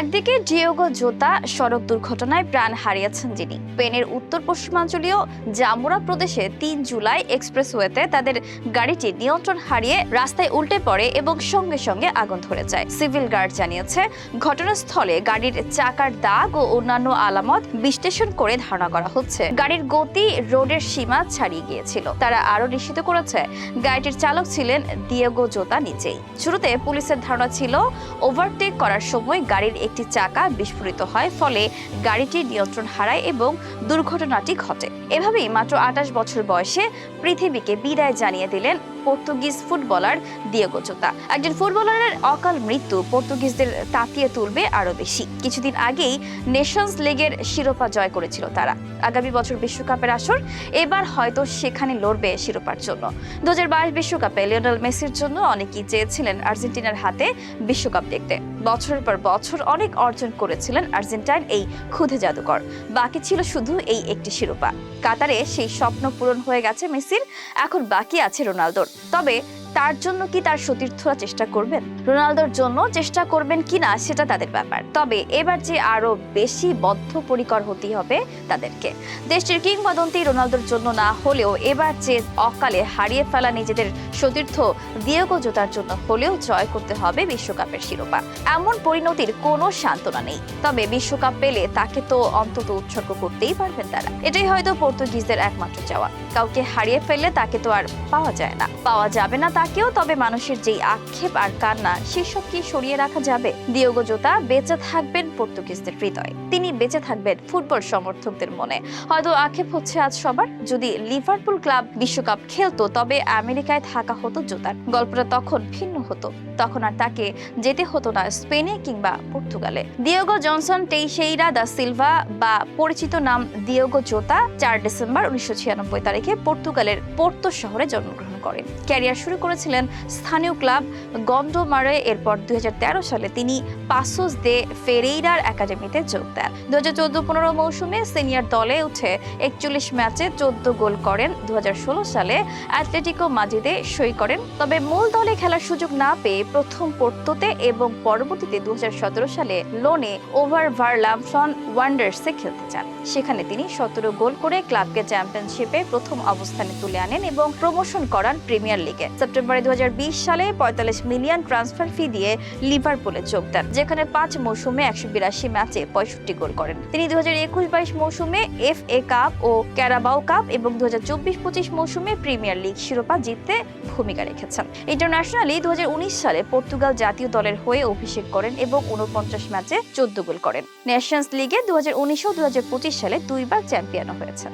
একদিকে ডিওগো জোতা সড়ক দুর্ঘটনায় প্রাণ হারিয়েছেন যিনি। স্পেনের উত্তর পশ্চিমাঞ্চলীয় জামুরা প্রদেশে তিন জুলাই এক্সপ্রেসওয়েতে তাদের গাড়িটি নিয়ন্ত্রণ হারিয়ে রাস্তায় উল্টে পড়ে এবং সঙ্গে সঙ্গে আগুন ধরে যায়। সিভিল গার্ড জানিয়েছে, ঘটনাস্থলে গাড়ির চাকার দাগ ও অন্যান্য আলামত বিশ্লেষণ করে ধারণা করা হচ্ছে। গাড়ির গতি রোডের সীমা ছাড়িয়ে গিয়েছিল। তারা আরও নিশ্চিত করেছে, গাড়িটির চালক ছিলেন দিয়েগো জোতা নিচেই শুরুতে পুলিশের ধারণা ছিল, ওভারটেক করার সময় গাড়ির একটি চাকা বিস্ফোরিত হয়, ফলে গাড়িটি নিয়ন্ত্রণ হারায় এবং দুর্ঘটনাটি ঘটে। এভাবেই মাত্র আঠাশ বছর বয়সে পৃথিবীকে বিদায় জানিয়ে দিলেন পর্তুগিজ ফুটবলার দিয়েগো জোতা একজন ফুটবলারের অকাল মৃত্যু পর্তুগিজদের তাতিয়ে তুলবে আরও বেশি। কিছুদিন আগেই নেশনস লিগের শিরোপা জয় করেছিল তারা। আগামী বছর বিশ্বকাপের আসর, এবার হয়তো সেখানে লড়বে শিরোপার জন্য। দু বিশ্বকাপে লিওনেল মেসির জন্য অনেকেই চেয়েছিলেন আর্জেন্টিনার হাতে বিশ্বকাপ দেখতে। বছরের পর বছর অনেক অর্জন করেছিলেন আর্জেন্টাইন এই ক্ষুধে জাদুকর। বাকি ছিল শুধু এই একটি শিরোপা। কাতারে সেই স্বপ্ন পূরণ হয়ে গেছে মেসির, এখন বাকি আছে রোনালদোর। তবে তার জন্য কি তার সতীর্থরা চেষ্টা করবেন? রোনালদোর জন্য চেষ্টা করবেন কিনা সেটা তাদের ব্যাপার। তবে এবার যে আরও বেশি বদ্ধপরিকর হতে হবে তাদেরকে। দেশটির কিংবদন্তি রোনালদোর জন্য না হলেও এবার যে অকালে হারিয়ে ফেলা নিজেদের সতীর্থ দিয়েগো জোতার জন্য হলেও জয় করতে হবে বিশ্বকাপের শিরোপা। এমন পরিণতির কোনো সান্ত্বনা নেই। তবে বিশ্বকাপ পেলে তাকে তো অন্তত উৎসর্গ করতেই পারবেন তারা। এটাই হয়তো পর্তুগিজদের একমাত্র চাওয়া। কাউকে হারিয়ে ফেললে তাকে তো আর পাওয়া যায় না। পাওয়া যাবে না তাকেও তবে মানুষের যেই আক্ষেপ আর কান্না, সেসব কি সরিয়ে রাখা যাবে? দিওগো জোতা বেঁচে থাকবেন পর্তুগিজদের হৃদয়ে। তিনি বেঁচে থাকবেন ফুটবল সমর্থকদের মনে। হয়তো আক্ষেপ হচ্ছে আজ সবার। যদি লিভারপুল ক্লাব বিশ্বকাপ খেলতো, তবে আমেরিকায় থাকা হতো জোতার। গল্পটা তখন ভিন্ন হতো। তখন আর তাকে যেতে হতো না স্পেনে কিংবা পর্তুগালে। Diogo Johnson Teixeira da Silva বা পরিচিত নাম দিওগো জোতা চার ডিসেম্বর উনিশশো ছিয়ানব্বই তারিখে পর্তুগালের পোর্তো শহরে জন্মগ্রহণ করেন। ক্যারিয়ার শুরু করেছিলেন স্থানীয় ক্লাব গন্ডোমারে এরপর দুই সালে তিনি পাসোস দে ফেরেইরার একাডেমিতে যোগ দেন। দু হাজার চোদ্দ পনেরো মৌসুমে সিনিয়র দলে উঠে একচল্লিশ ম্যাচে চোদ্দ গোল করেন। দু সালে অ্যাটলেটিকো মাদ্রিদে সই করেন। তবে মূল দলে খেলার সুযোগ না পেয়ে প্রথম পোর্তোতে এবং পরবর্তীতে দু হাজার সতেরো সালে লোনে ওভার ভারলামফন ওয়ান্ডার্সে খেলতে চান সেখানে তিনি সতেরো গোল করে ক্লাবকে চ্যাম্পিয়নশিপে প্রথম অবস্থানে তুলে আনেন এবং প্রমোশন করান প্রিমিয়ার লিগে। সেপ্টেম্বরে দু সালে পঁয়তাল্লিশ মিলিয়ন ট্রান্সফার ফি দিয়ে লিভারপুলে যোগ দেন, যেখানে পাঁচ মৌসুমে একশো বিরাশি ম্যাচে পঁয়ষট্টি গোল করেন। তিনি দু হাজার একুশ বাইশ মৌসুমে এফ এ কাপ ও ক্যারাবাও কাপ এবং দু হাজার চব্বিশ পঁচিশ মৌসুমে প্রিমিয়ার লিগ শিরোপা জিততে ভূমিকা রেখেছেন। ইন্টারন্যাশনালি দু হাজার উনিশ সালে পর্তুগাল জাতীয় দলের হয়ে অভিষেক করেন এবং উনপঞ্চাশ ম্যাচে চোদ্দ গোল করেন। নেশনস লিগে দু হাজার উনিশ ও দু হাজার পঁচিশ সালে দুইবার চ্যাম্পিয়ন হয়েছেন।